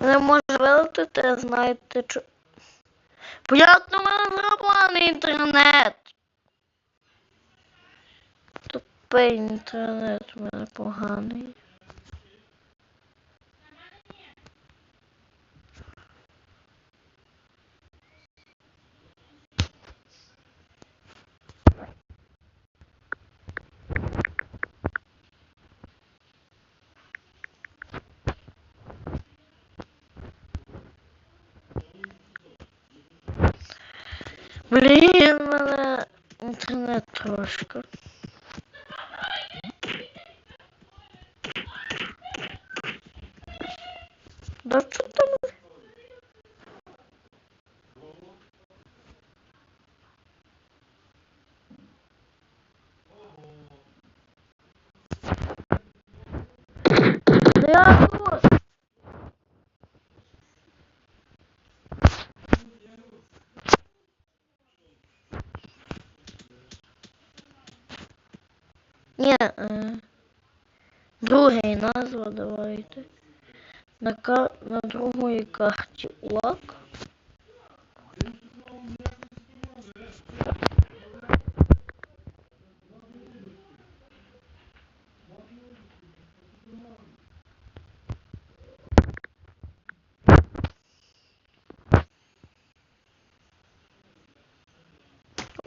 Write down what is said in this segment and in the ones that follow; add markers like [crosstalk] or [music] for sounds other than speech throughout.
Не може вилетити, знаєте, що. Понятно, в мене зроблений інтернет. Тупий інтернет у мене поганий. Блін, в мене інтернет. Да що? Да назва давайте. На, кар... на другої карті УАК.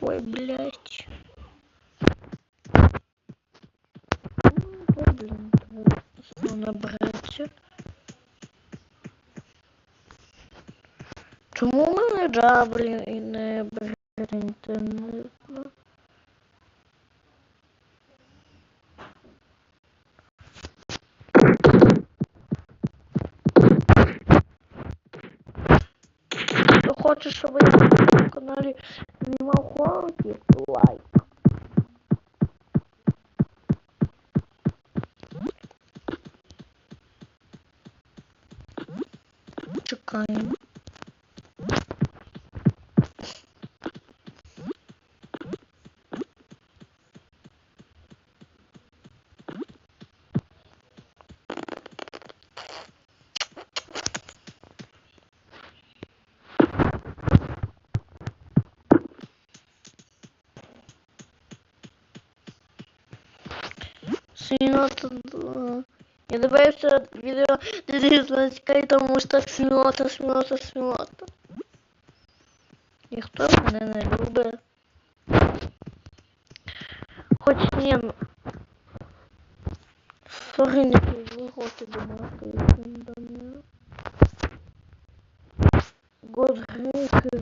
Ой, блядь. Что. Чому мене джаблі і не бере Свінота. е, Я дивився відео Дизлайська і там ось так смілота, смілота, смілота. Ніхто мене не любить. Хоч ні. м, Сорі, не виходити до маски, до мене. Год гри, кз,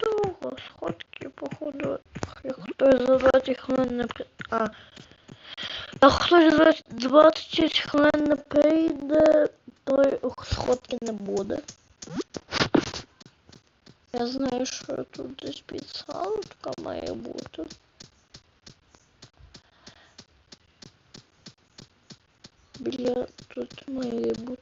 довго сходки, походу, як хтось за 20 хвилин не при... А. А хтось за 20 хвилин не прийде, то сходки не буде. Я знаю, що тут десь підсалка має бути. Біля тут має бути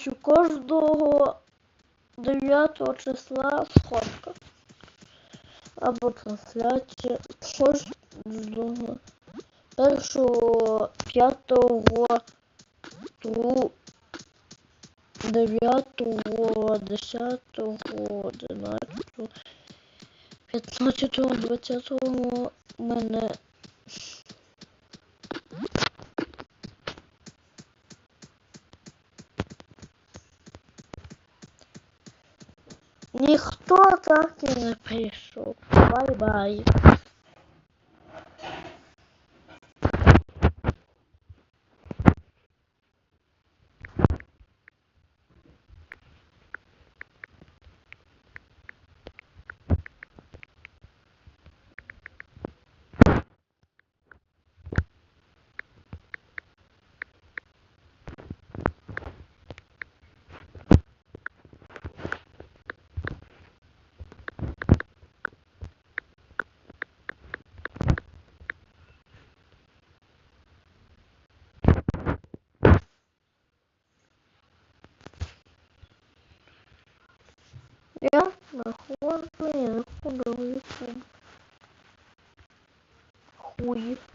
Коротше, кожного 9 числа сходка. Або трансляція. Кожного першого, п'ятого, тру, дев'ятого, десятого, одинадцятого, п'ятнадцятого, двадцятого у мене. Ніхто так і не прийшов. Бай-бай. ลึก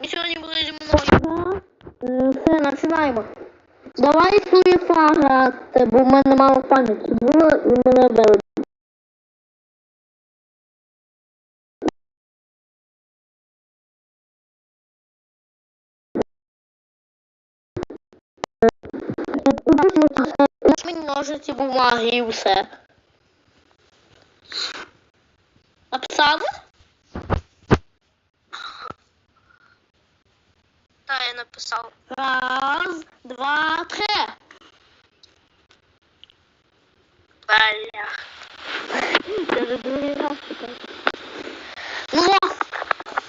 Ми сьогодні були зі мною. Все, починаємо. Давай свої грати, бо в мене мало пам'яті. Було і мене били. Мені ножиці, бумаги і все. Написали? Та я написав. Раз, два, три. Бля. Це другий раз таке. Ну,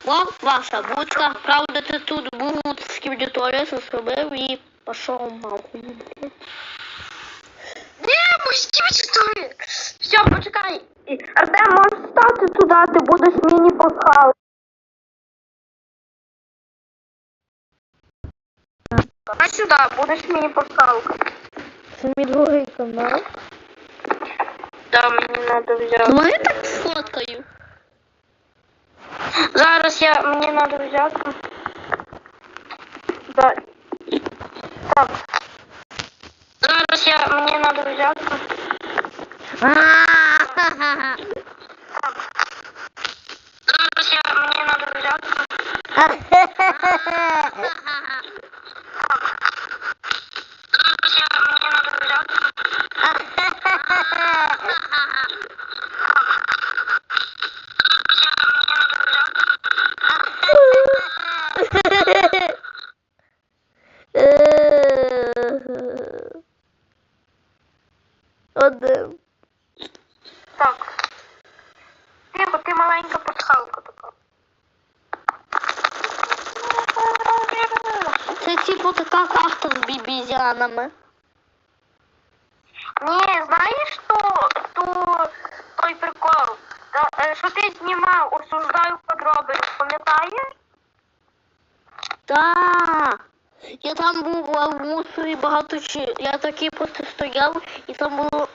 о, ваша будка. Правда, ти тут був з кібдіторія, все зробив і пішов мавку. Ні, пусті історії. Все, почекай. І, Артем, можеш стати туди, ти будеш мені пасхал. Давай сюди, будеш мені пасхалка. Це мій другий канал. Да, мені треба взяти. Ну, я так сфоткаю. Зараз я, мені треба взяти. Да. Так. Зараз я, мені треба взяти. [laughs] А-ха-ха. Зараз я, мені треба взяти. 啊 [laughs] пам'ятаєш? Так. Я там був а, в мусорі багато чи. Я такий просто стояв і там було.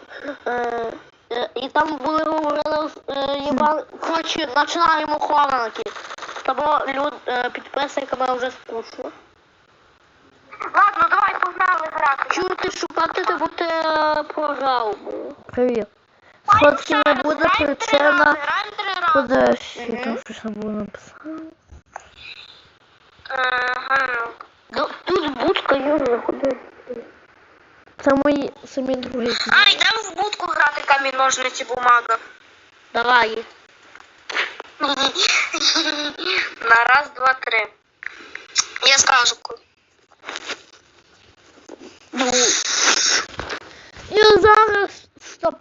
Е, е, і там були говорили е, єбан. Коротше, починаємо хованки. Тому люд е, підписниками вже скучно. Ладно, давай погнали грати. Чути шукати, ти бо ти е, програв. Привіт. Сходки не буде, причина подальші. Там щось було написано. Ага. Ну, Тут будка Юра, ходи. Це мої самі другі. А, йдемо в будку грати камінь, ножниці, бумага. Давай. [laughs] На раз, два, три. Я скажу. Ну, зараз стоп.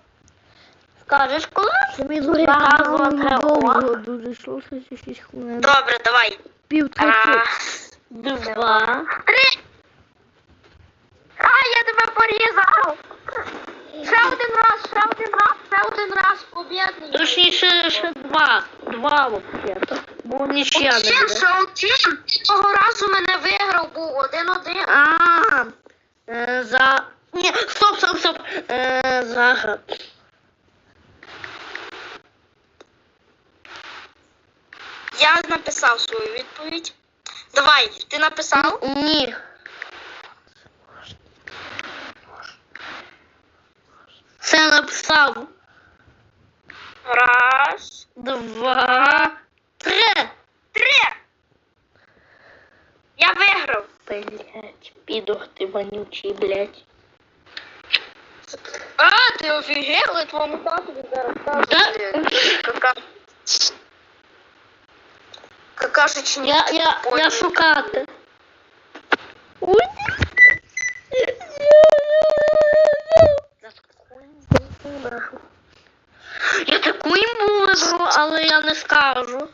Скажеш коли? Це Раз, два, три, довго дуже йшло 66 хвилин. Добре, давай. Пів Два. три. тебе порізав. Ще один раз, ще один раз, ще один раз побідний. Точніше, ще два. Два вообще-то. Бо нічия не буде. ще один. Того разу мене виграв був один-один. А, е, за... Ні, стоп, стоп, стоп. Е, зараз. Я написав свою відповідь. Давай, ти написав? Ні. Це написав. Раз, Два. Три. три. Я виграв. Блять, підох ти вонючий, блять. А, ти офігел, твоєму татові зараз Да? Какашечні. Я, я, я шукати. Ой. Я таку імбу виберу, але я не скажу.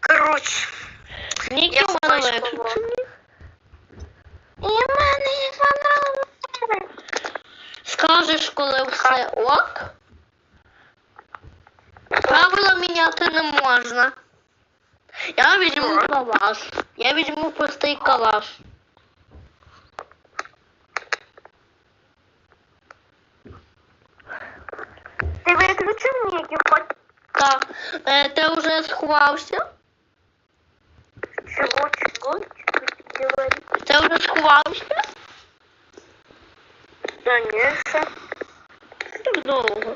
Коротше. Ніки Я мене? І мене є вона. Скажеш, коли все ок. Правила міняти не можна. Я візьму калаш. Я візьму простий калаш. Ти виключив ніки, хоч Так, е, ти вже сховався? чого, чого, чого Ти вже сховався? Конечно. Так довго.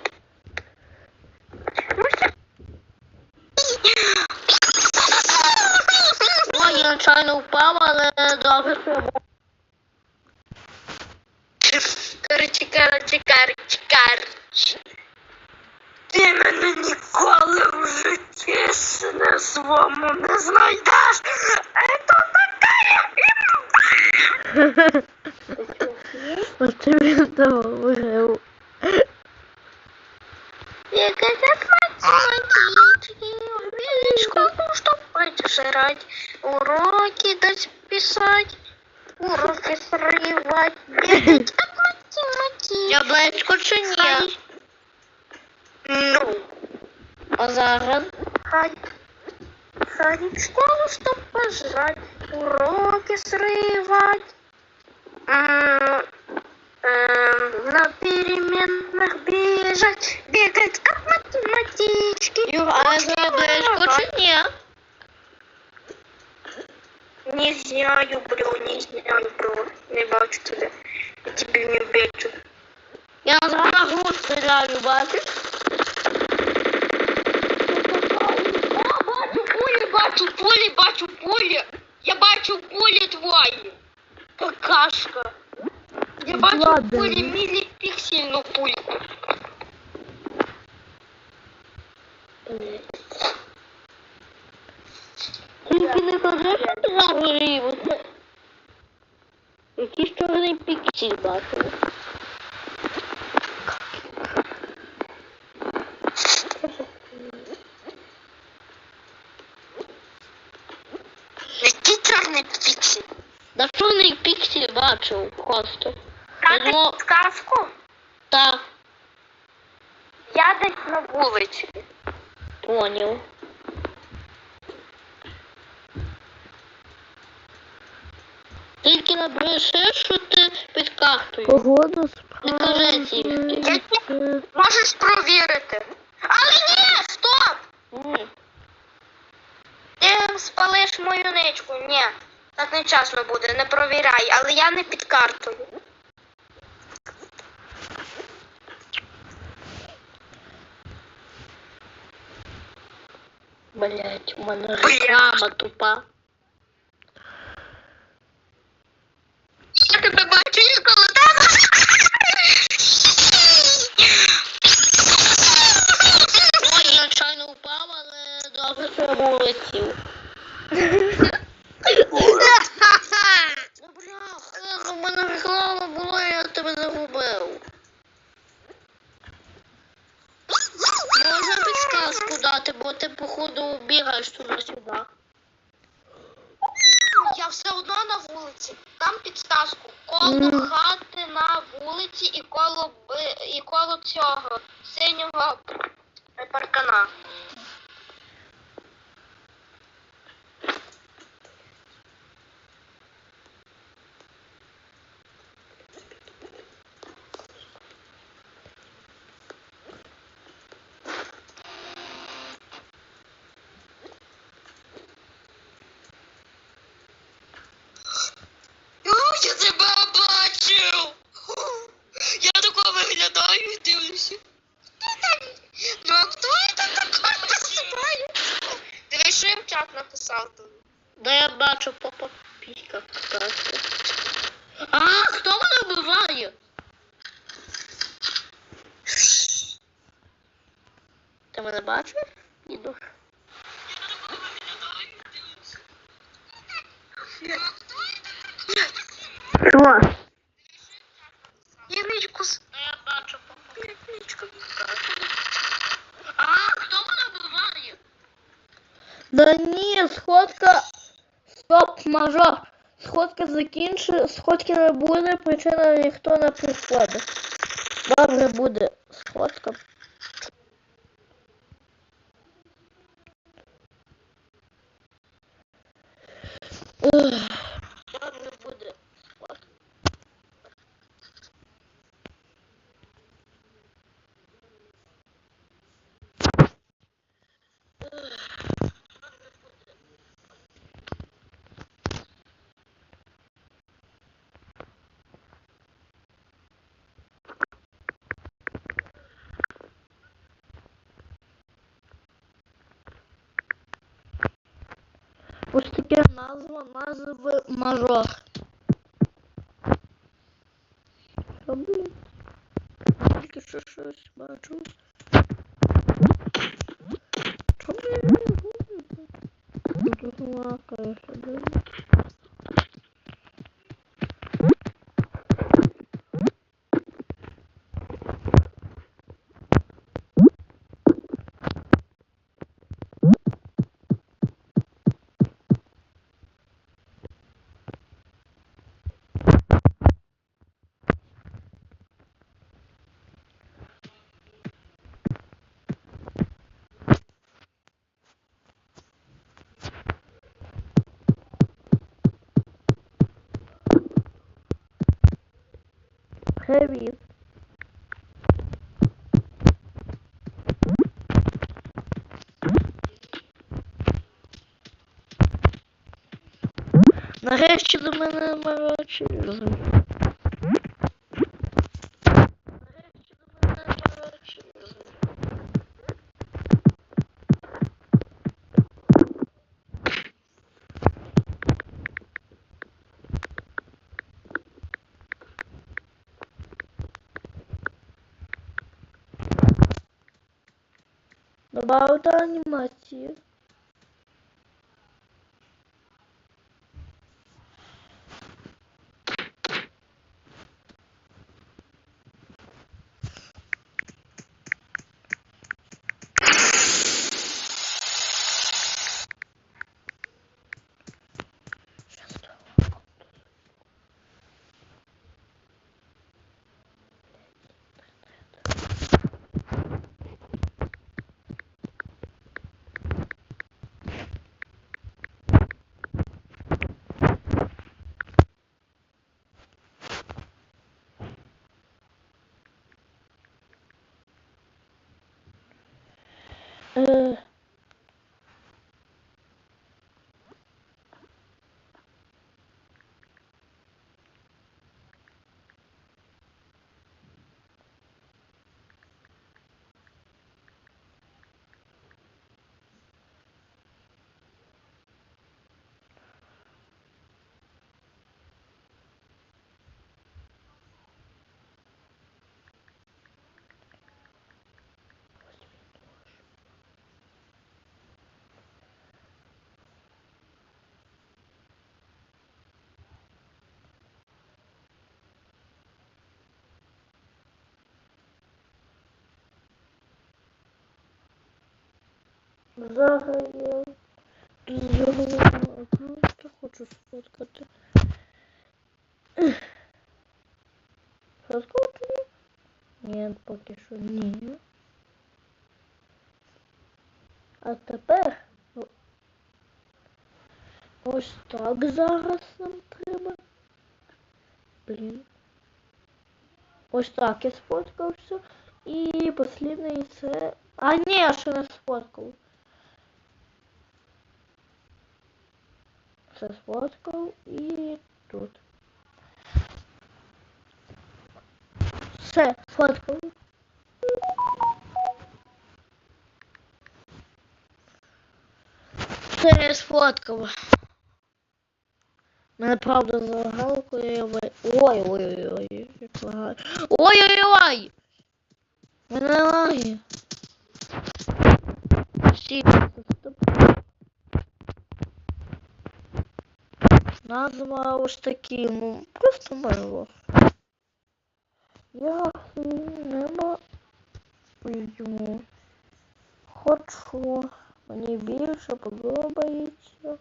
Я впав, але добре, що я був. Короче, короче, короче, короче. Ти мене ніколи в житті не своєму не знайдеш. Это така імба. Оце він того виграв. Бегать от в школу, чтоб пожрать, уроки дать писать, уроки срывать, бегать от математики. Яблечко чи ні? Ну, А зараз? ходить, в школу, чтоб пожрать, уроки срывать. Эм, На переменных бежать, бегать от математички. Юр, а яблечко чи ні? Не знаю, бро, не знаю, бро. Не бачу тебе. Я тебе не бачу. Я зараз гру стріляю, бачиш? О, бачу поле, бачу поле. Я бачу поле твоє. Какашка. Я бачу Ладно. поле міліпіксельну пульку. Тільки не кажи, що ти загорів. Якийсь чорний піксель бачив. Який чорний піксель? Да чорний піксель бачив просто. Дати Ну. підказку? Так, Я десь на вулиці. Поняв. Тільки не бреши, що ти під картою. Погода Не кажи ці. Можеш провірити. Але ні, стоп! Ні. Ти спалиш мою ничку. Ні. Так не чесно буде, не провіряй, але я не під картою. Блять, у мене реклама тупа. Я тебе бачу і коло тебе. Ой, я чайно впав, але добре, що я вулетів. Ну, бляха, у мене реклама була, я тебе загубив. Підсказку дати, бо ти, походу, бігаєш туди-сюди. Я все одно на вулиці. Там підсказку. коло Мгм. хати на вулиці і коло і коло цього синього паркана. Я тебе бачив! Я тако виглядаю і дивлюся. Хто там? Ну а хто це такий посипає? Диви, я написав тут. Да я бачу по попіках кататься. А, хто мене вбиває? Ти мене бачиш? Іду. Що? Я мічку я бачу по попіках кататься. А, хто мене вбиває? Да ні, сходка. Стоп, мажор. Сходка закінчи, сходки не буде, причина ніхто не приходить. Добре буде сходка. Ух, Добре буде сходка. Ось таке назва, назви мажор. Що, блін? Тільки що щось бачу. Що, блін? Тут лакає собі. Привіт. Нарешті до мене морочі. Нарешті до мене морочі. Добавити анімації. Е, Я з його аккаунта хочу сфоткати. сфоткав тобі? Ні, поки що ні. А тепер ось так зараз нам треба. Блін. Ось так я сфоткався. І послідний це. А ні, я ще не сфоткав. Це сфоткав і тут. Все, сфоткав. Все, я сфоткав. Мене правда залагало, коли я ви... Ой, ой, ой, ой, як лагає. Ой, ой, ой! Мене лагає. Всі, стоп. Назва ось такі, ну, просто мило. Я нема йому. Хочу. Мені більше подобається.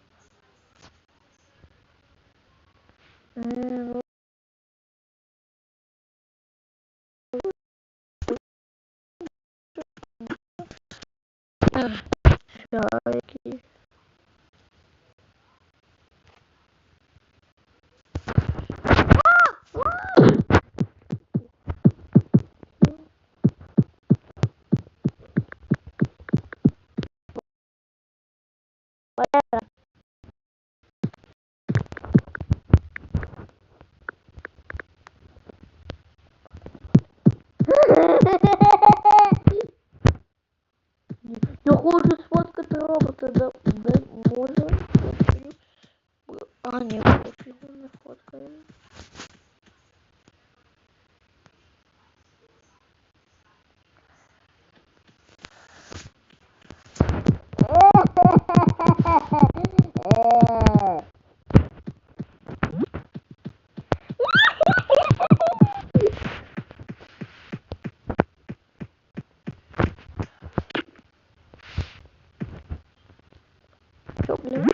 No.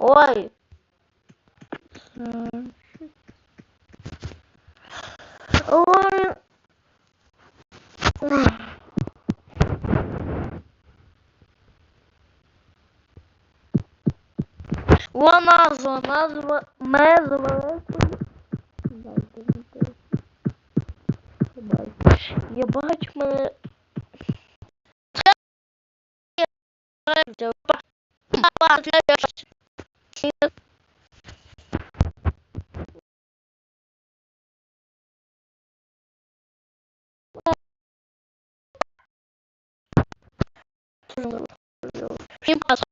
Ой! Ой! О, назва, назва, назва. Я бачу мене. Всім tiempo